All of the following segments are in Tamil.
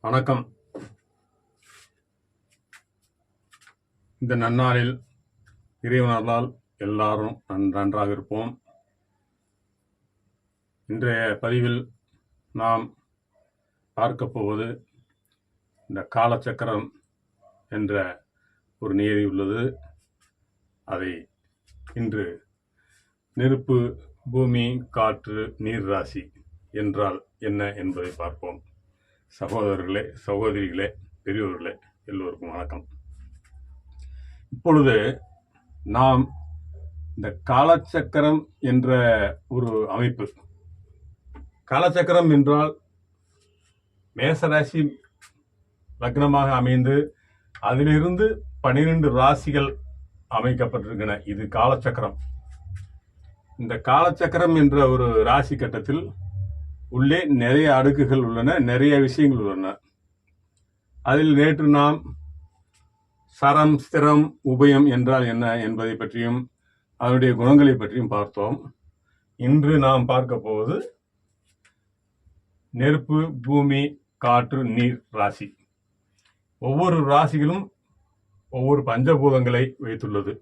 வணக்கம். இந்த நன்னாளில் இறைவனர்களால் எல்லாரும் நன்- நன்றாக இருப்போம். இன்றைய பதிவில் நாம் பார்க்க போவது இந்த காலச்சக்கரம் என்ற ஒரு நியதி உள்ளது. அதை இன்று நெருப்பு பூமி காற்று நீர் ராசி என்றால் என்ன என்பதை பார்ப்போம். சகோதரர்களே சகோதரிகளே பெரியோர்களே எல்லோருக்கும் வணக்கம். இப்பொழுது நாம் இந்த காலச்சக்கரம் என்ற ஒரு அமைப்பு. காலச்சக்கரம் என்றால் மேசராசி லக்னமாக அமைந்து அதிலிருந்து பனிரெண்டு ராசிகள் அமைக்கப்பட்டிருக்கின்றன இது காலச்சக்கரம். இந்த காலச்சக்கரம் என்ற ஒரு ராசி கட்டத்தில் உள்ளே நிறைய அடுக்குகள் உள்ளன நிறைய விஷயங்கள் உள்ளன. அதில் நேற்று நாம் சரம் ஸ்திரம் உபயம் என்றால் என்ன என்பதை பற்றியும் அதனுடைய குணங்களை பற்றியும் பார்த்தோம். இன்று நாம் பார்க்க போவது நெருப்பு பூமி காற்று நீர் ராசி. ஒவ்வொரு ராசிகளும் ஒவ்வொரு பஞ்சபூதங்களை வைத்துள்ளது.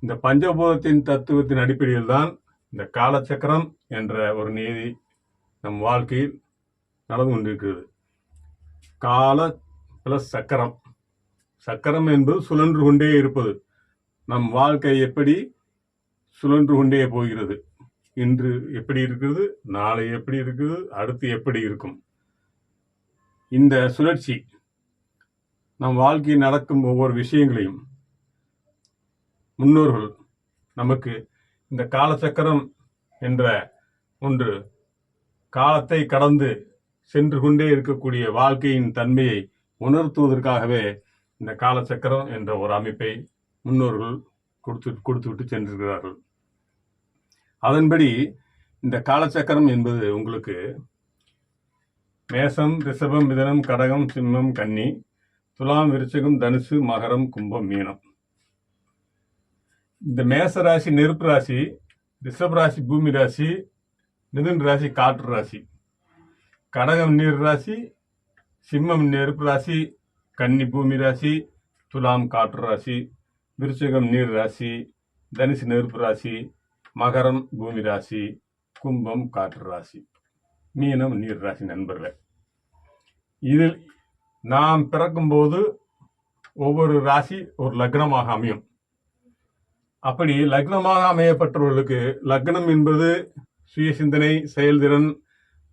இந்த பஞ்சபூதத்தின் தத்துவத்தின் அடிப்படையில் தான் இந்த காலச்சக்கரம் என்ற ஒரு நீதி நம் வாழ்க்கையில் நடந்து கொண்டிருக்கிறது. கால பிளஸ் சக்கரம். சக்கரம் என்பது சுழன்று கொண்டே இருப்பது. நம் வாழ்க்கை எப்படி சுழன்று கொண்டே போகிறது? இன்று எப்படி இருக்கிறது? நாளை எப்படி இருக்குது அடுத்து எப்படி இருக்கும்? இந்த சுழற்சி நம் வாழ்க்கையில் நடக்கும் ஒவ்வொரு விஷயங்களையும் முன்னோர்கள் நமக்கு இந்த காலச்சக்கரம் என்ற ஒன்று காலத்தை கடந்து சென்று கொண்டே இருக்கக்கூடிய வாழ்க்கையின் தன்மையை உணர்த்துவதற்காகவே இந்த காலச்சக்கரம் என்ற ஒரு அமைப்பை முன்னோர்கள் கொடுத்து கொடுத்துவிட்டு சென்றிருக்கிறார்கள். அதன்படி இந்த காலச்சக்கரம் என்பது உங்களுக்கு மேசம் ரிஷபம் மிதனம் கடகம் சிம்மம் கன்னி துலாம் விருச்சகம் தனுசு மகரம் கும்பம் மீனம். இந்த மேச ராசி நெருப்பு ராசி ரிஷப ராசி பூமி ராசி மிதுன் ராசி காற்று ராசி. கடகம் நீர் ராசி சிம்மம் நெருப்பு ராசி கன்னி பூமி ராசி துலாம் காற்று ராசி விருச்சிகம் நீர் ராசி தனுசு நெருப்பு ராசி மகரம் பூமி ராசி கும்பம் காற்று ராசி. மீனம் நீர் ராசி நண்பர்கள். இதில் நாம் பிறக்கும்போது ஒவ்வொரு ராசி ஒரு லக்னமாக அமையும். அப்படி லக்னமாக அமையப்பட்டவர்களுக்கு லக்னம் என்பது சுய சிந்தனை செயல்திறன்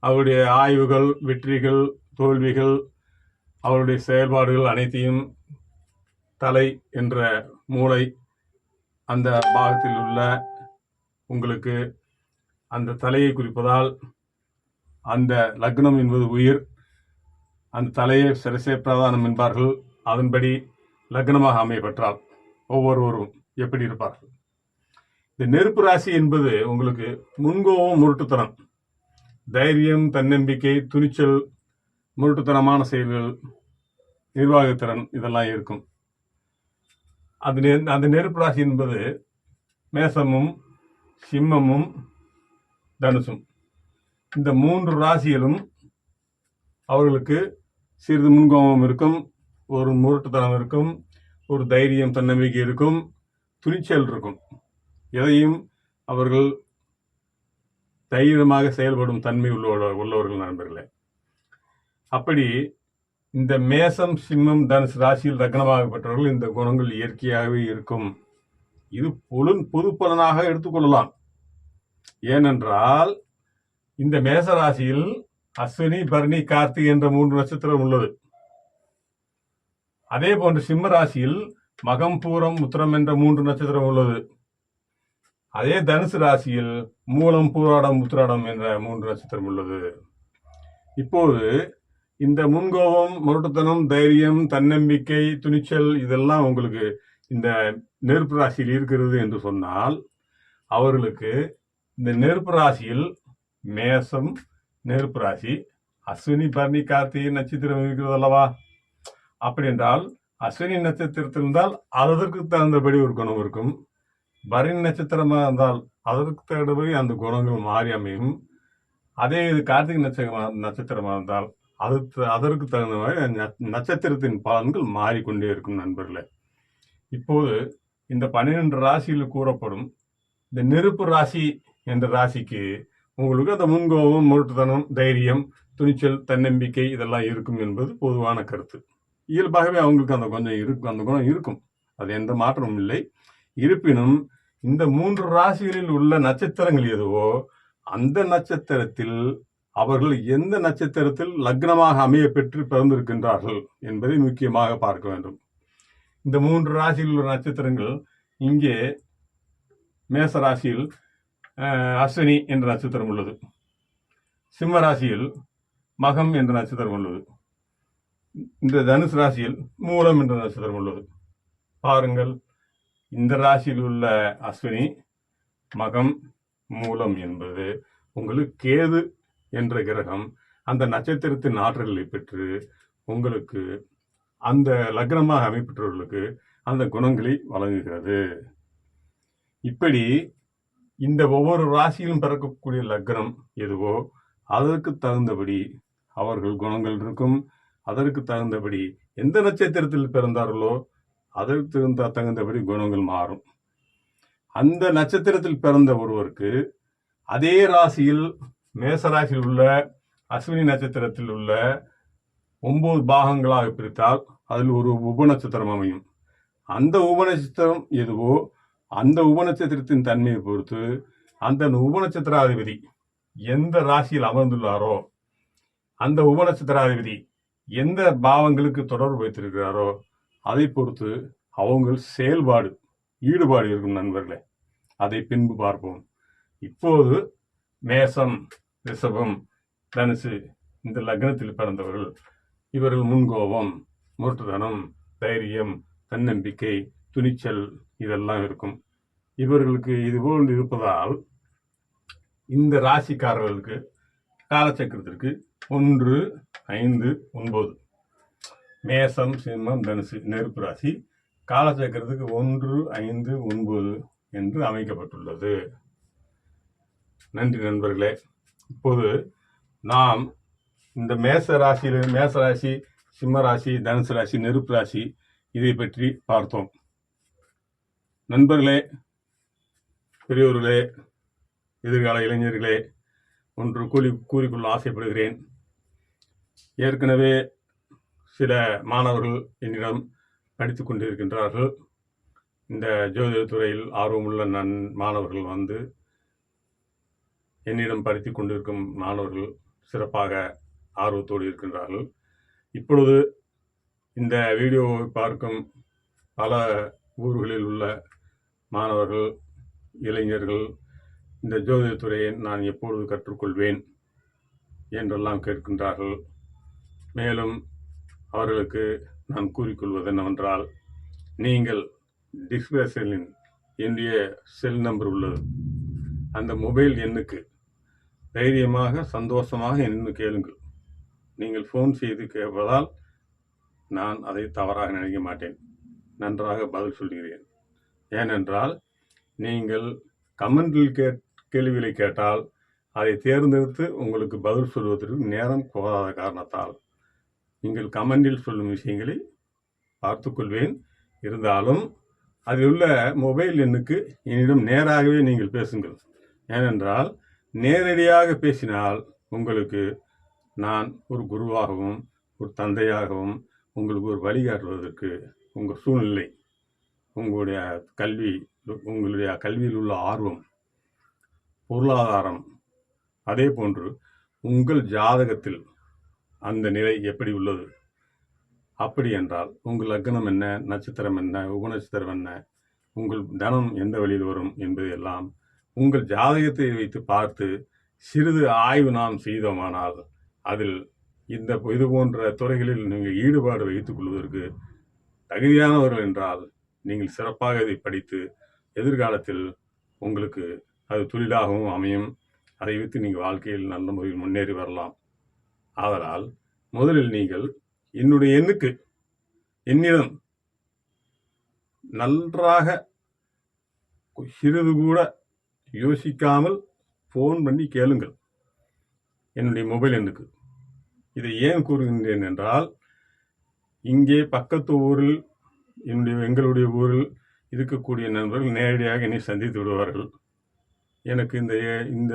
அவருடைய ஆய்வுகள் வெற்றிகள் தோல்விகள் அவருடைய செயல்பாடுகள் அனைத்தையும் தலை என்ற மூளை அந்த பாகத்தில் உள்ள உங்களுக்கு அந்த தலையை குறிப்பதால் அந்த லக்னம் என்பது உயிர். அந்த தலையை சிரசே பிரதானம் என்பார்கள். அதன்படி லக்னமாக அமையப்பெற்றால் ஒவ்வொருவரும் எப்படி இருப்பார்கள்? இந்த நெருப்பு ராசி என்பது உங்களுக்கு முன்கோபம் முரட்டுத்தனம். தைரியம் தன்னம்பிக்கை துணிச்சல் முரட்டுத்தனமான செயல்கள் நிர்வாகத்திறன் இதெல்லாம் இருக்கும். அது நெ- அந்த நெருப்பு ராசி என்பது மேசமும் சிம்மமும் தனுசும். இந்த மூன்று ராசிகளும் அவர்களுக்கு சிறிது முன்கோபம் இருக்கும் ஒரு முரட்டுத்தனம் இருக்கும் ஒரு தைரியம் தன்னம்பிக்கை இருக்கும் துணிச்சல் இருக்கும். எதையும் அவர்கள் தைரியமாக செயல்படும் தன்மை உள்ள உள்ளவர்கள் நண்பர்களே. அப்படி இந்த மேசம் சிம்மம் தனுசு ராசியில் ரக்னமாகப்பட்டவர்கள் இந்த குணங்கள் இயற்கையாகவே இருக்கும். இது பொது பொது பலனாக எடுத்துக்கொள்ளலாம் ஏனென்றால் இந்த மேச ராசியில் அஸ்வினி பரணி கார்த்திக் என்ற மூன்று நட்சத்திரம் உள்ளது. அதே போன்று சிம்ம ராசியில் மகம் பூரம் உத்திரம் என்ற மூன்று நட்சத்திரம் உள்ளது. அதே தனுசு ராசியில் மூலம் பூராடம் உத்திராடம் என்ற மூன்று நட்சத்திரம் உள்ளது. இப்போது இந்த முன்கோபம் முரட்டுத்தனம் தைரியம் தன்னம்பிக்கை துணிச்சல் இதெல்லாம் உங்களுக்கு இந்த நெருப்பு ராசியில் இருக்கிறது என்று சொன்னால் அவர்களுக்கு இந்த நெருப்பு ராசியில் மேசம் நெருப்பு ராசி அஸ்வினி பரணி கார்த்திகை நட்சத்திரம் இருக்கிறது அல்லவா? அப்படி என்றால் அஸ்வினி நட்சத்திரத்தில் இருந்தால் அதற்கு தகுந்தபடி ஒரு குணம் இருக்கும். பரணி நட்சத்திரமாக இருந்தால் அதற்கு தகுந்தபடி அந்த குணங்கள் மாறி அமையும். அதே இது கார்த்திகை நட்சத்திரமா நட்சத்திரமாக இருந்தால் அது அதற்கு தகுந்த மாதிரி நட்சத்திரத்தின் பலன்கள் மாறிக்கொண்டே இருக்கும் நண்பர்களே. இப்போது இந்த பன்னிரெண்டு ராசியில் கூறப்படும் இந்த நெருப்பு ராசி என்ற ராசிக்கு உங்களுக்கு அந்த முன்கோபம் முரட்டுத்தனம் தைரியம் துணிச்சல் தன்னம்பிக்கை இதெல்லாம் இருக்கும் என்பது பொதுவான கருத்து. இயல்பாகவே அவங்களுக்கு அந்த கொஞ்சம் இருக்கும் அந்த குணம் இருக்கும். அது எந்த மாற்றமும் இல்லை. இருப்பினும் இந்த மூன்று ராசிகளில் உள்ள நட்சத்திரங்கள் எதுவோ அந்த நட்சத்திரத்தில் அவர்கள் எந்த நட்சத்திரத்தில் லக்னமாக அமைய பெற்று பிறந்திருக்கின்றார்கள் என்பதை முக்கியமாக பார்க்க வேண்டும். இந்த மூன்று ராசியில் உள்ள நட்சத்திரங்கள் இங்கே மேச ராசியில் அஸ்வினி என்ற நட்சத்திரம் உள்ளது. சிம்ம ராசியில் மகம் என்ற நட்சத்திரம் உள்ளது. இந்த தனுசு ராசியில் மூலம் என்ற நட்சத்திரம் உள்ளது. பாருங்கள் இந்த ராசியில் உள்ள அஸ்வினி மகம் மூலம் என்பது உங்களுக்கு கேது என்ற கிரகம் அந்த நட்சத்திரத்தின் ஆற்றலை பெற்று உங்களுக்கு அந்த லக்னமாக அமைப்பெற்றவர்களுக்கு அந்த குணங்களை வழங்குகிறது. இப்படி இந்த ஒவ்வொரு ராசியிலும் பிறக்கக்கூடிய லக்னம் எதுவோ அதற்கு தகுந்தபடி அவர்கள் குணங்கள் இருக்கும். அதற்கு தகுந்தபடி எந்த நட்சத்திரத்தில் பிறந்தார்களோ அதற்கு தகுந்த தகுந்தபடி குணங்கள் மாறும். அந்த நட்சத்திரத்தில் பிறந்த ஒருவருக்கு அதே ராசியில் மேச ராசியில் உள்ள அஸ்வினி நட்சத்திரத்தில் உள்ள ஒன்பது பாகங்களாக பிரித்தால் அதில் ஒரு உபநட்சத்திரம் அமையும். அந்த உபநட்சத்திரம் எதுவோ அந்த உபநட்சத்திரத்தின் தன்மையை பொறுத்து அந்த உபநட்சத்திராதிபதி எந்த ராசியில் அமர்ந்துள்ளாரோ அந்த உபநட்சத்திராதிபதி எந்த பாவங்களுக்கு தொடர்பு வைத்திருக்கிறாரோ அதை பொறுத்து அவங்க செயல்பாடு ஈடுபாடு இருக்கும் நண்பர்களே. அதை பின்பு பார்ப்போம். இப்போது மேசம் ரிஷபம் தனுசு இந்த லக்னத்தில் பிறந்தவர்கள். இவர்கள் முன்கோபம் முரட்டுதனம் தைரியம் தன்னம்பிக்கை துணிச்சல் இதெல்லாம் இருக்கும். இவர்களுக்கு இதுபோல் இருப்பதால் இந்த ராசிக்காரர்களுக்கு காலச்சக்கரத்திற்கு ஒன்று ஐந்து ஒன்பது. மேசம் சிம்மம் தனுசு நெருப்பு ராசி காலச்சக்கரத்துக்கு ஒன்று ஐந்து ஒன்பது என்று அமைக்கப்பட்டுள்ளது. நன்றி நண்பர்களே. இப்போது நாம் இந்த மேச ராசியில் மேச ராசி சிம்ம ராசி தனுசு ராசி நெருப்பு ராசி இதை பற்றி பார்த்தோம். நண்பர்களே பெரியோர்களே எதிர்கால இளைஞர்களே ஒன்று கூறி கூறிக்கொள்ள ஆசைப்படுகிறேன். ஏற்கனவே சில மாணவர்கள் என்னிடம் படித்து கொண்டிருக்கின்றார்கள். இந்த ஜோதிட துறையில் ஆர்வமுள்ள நன் மாணவர்கள் வந்து என்னிடம் படித்து கொண்டிருக்கும் மாணவர்கள் சிறப்பாக ஆர்வத்தோடு இருக்கின்றார்கள். இப்பொழுது இந்த வீடியோவை பார்க்கும் பல ஊர்களில் உள்ள மாணவர்கள் இளைஞர்கள் இந்த ஜோதிடத் துறையை நான் எப்பொழுது கற்றுக்கொள்வேன் என்றெல்லாம் கேட்கின்றார்கள். மேலும் அவர்களுக்கு நான் கூறிக்கொள்வது என்னவென்றால் நீங்கள் டிஸ்பிளே செல்லின் என்னுடைய செல் நம்பர் உள்ளது. அந்த மொபைல் எண்ணுக்கு தைரியமாக சந்தோஷமாக என்ன கேளுங்கள். நீங்கள் ஃபோன் செய்து கேட்பதால் நான் அதை தவறாக நினைக்க மாட்டேன். நன்றாக பதில் சொல்கிறேன். ஏனென்றால் நீங்கள் கமெண்டில் கே கேள்விகளை கேட்டால் அதை தேர்ந்தெடுத்து உங்களுக்கு பதில் சொல்வதற்கு நேரம் போகாத காரணத்தால் நீங்கள் கமெண்டில் சொல்லும் விஷயங்களை பார்த்துக்கொள்வேன். இருந்தாலும் அதில் உள்ள மொபைல் எண்ணுக்கு என்னிடம் நேராகவே நீங்கள் பேசுங்கள். ஏனென்றால் நேரடியாக பேசினால் உங்களுக்கு நான் ஒரு குருவாகவும் ஒரு தந்தையாகவும் உங்களுக்கு ஒரு வழிகாட்டுவதற்கு உங்கள் சூழ்நிலை உங்களுடைய கல்வி உங்களுடைய கல்வியில் உள்ள ஆர்வம் பொருளாதாரம் அதே போன்று உங்கள் ஜாதகத்தில் அந்த நிலை எப்படி உள்ளது? அப்படி என்றால் உங்கள் லக்னம் என்ன நட்சத்திரம் என்ன உபநட்சத்திரம் என்ன உங்கள் தனம் எந்த வழியில் வரும் என்பதையெல்லாம் உங்கள் ஜாதகத்தை வைத்து பார்த்து சிறிது ஆய்வு நாம் செய்தோமானால் அதில் இந்த இது போன்ற துறைகளில் நீங்கள் ஈடுபாடு வைத்துக் கொள்வதற்கு தகுதியானவர்கள் என்றால் நீங்கள் சிறப்பாக இதை படித்து எதிர்காலத்தில் உங்களுக்கு அது தொழிலாகவும் அமையும். அதை வைத்து நீங்கள் வாழ்க்கையில் நல்ல முறையில் முன்னேறி வரலாம். ஆதலால் முதலில் நீங்கள் என்னுடைய எண்ணுக்கு என்னிடம் நன்றாக சிறிது கூட யோசிக்காமல் ஃபோன் பண்ணி கேளுங்கள். என்னுடைய மொபைல் எண்ணுக்கு. இதை ஏன் கூறுகின்றேன் என்றால் இங்கே பக்கத்து ஊரில் என்னுடைய எங்களுடைய ஊரில் இருக்கக்கூடிய நண்பர்கள் நேரடியாக என்னை சந்தித்து விடுவார்கள். எனக்கு இந்த இந்த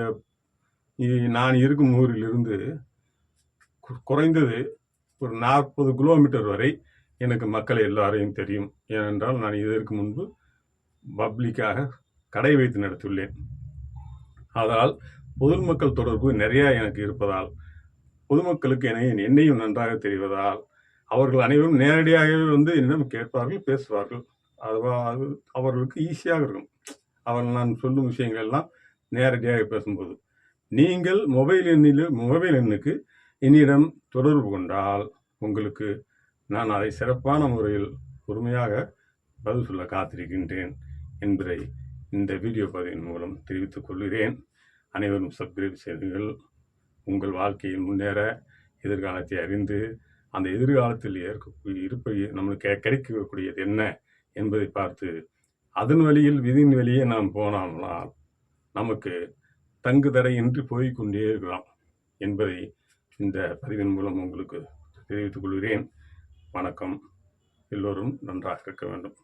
நான் இருக்கும் ஊரிலிருந்து குறைந்தது ஒரு நாற்பது கிலோமீட்டர் வரை எனக்கு மக்கள் எல்லாரையும் தெரியும். ஏனென்றால் நான் இதற்கு முன்பு பப்ளிக்காக கடை வைத்து நடத்தியுள்ளேன். அதனால் பொதுமக்கள் தொடர்பு நிறையா எனக்கு இருப்பதால் பொதுமக்களுக்கு என்னை என்னையும் நன்றாக தெரிவதால் அவர்கள் அனைவரும் நேரடியாகவே வந்து என்னிடம் கேட்பார்கள் பேசுவார்கள். அது அவர்களுக்கு ஈஸியாக இருக்கும். அவர்கள் நான் சொல்லும் விஷயங்கள் எல்லாம் நேரடியாக பேசும்போது. நீங்கள் மொபைல் எண்ணில் மொபைல் எண்ணுக்கு என்னிடம் தொடர்பு கொண்டால் உங்களுக்கு நான் அதை சிறப்பான முறையில் பொறுமையாக பதில் சொல்ல காத்திருக்கின்றேன் என்பதை இந்த வீடியோ பதிவின் மூலம் தெரிவித்துக் கொள்கிறேன். அனைவரும் சப்ஸ்கிரைப் செய்யுங்கள் உங்கள் வாழ்க்கையில் முன்னேற எதிர்காலத்தை அறிந்து அந்த எதிர்காலத்தில் ஏற்கக்கூடிய இருப்பை நம்மளுக்கு கிடைக்கக்கூடியது என்ன என்பதை பார்த்து அதன் வழியில் விதியின் வழியே நாம் போனோம்னால் நமக்கு தங்கு தடையின்றி போய்கொண்டே இருக்கலாம் என்பதை இந்த பதிவின் மூலம் உங்களுக்கு தெரிவித்துக் கொள்கிறேன். வணக்கம். எல்லோரும் நன்றாக இருக்க வேண்டும்.